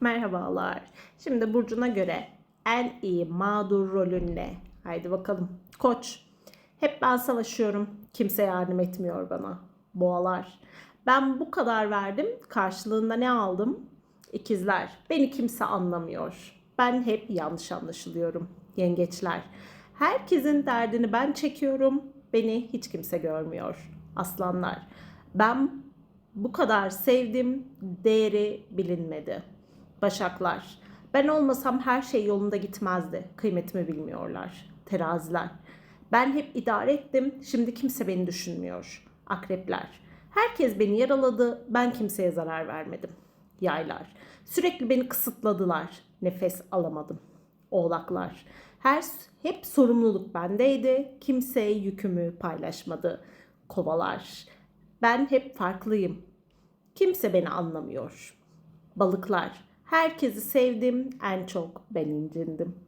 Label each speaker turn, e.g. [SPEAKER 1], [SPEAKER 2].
[SPEAKER 1] Merhabalar. Şimdi Burcu'na göre en iyi mağdur rolün ne? Haydi bakalım. Koç. Hep ben savaşıyorum. Kimse yardım etmiyor bana. Boğalar. Ben bu kadar verdim. Karşılığında ne aldım? İkizler. Beni kimse anlamıyor. Ben hep yanlış anlaşılıyorum. Yengeçler. Herkesin derdini ben çekiyorum. Beni hiç kimse görmüyor. Aslanlar. Ben bu kadar sevdim, değeri bilinmedi. Başaklar. Ben olmasam her şey yolunda gitmezdi. Kıymetimi bilmiyorlar. Teraziler. Ben hep idare ettim. Şimdi kimse beni düşünmüyor. Akrepler. Herkes beni yaraladı. Ben kimseye zarar vermedim. Yaylar. Sürekli beni kısıtladılar. Nefes alamadım. Oğlaklar. Her hep sorumluluk bendeydi. Kimse yükümü paylaşmadı. Kovalar. Ben hep farklıyım. Kimse beni anlamıyor. Balıklar. Herkesi sevdim, en çok ben incindim.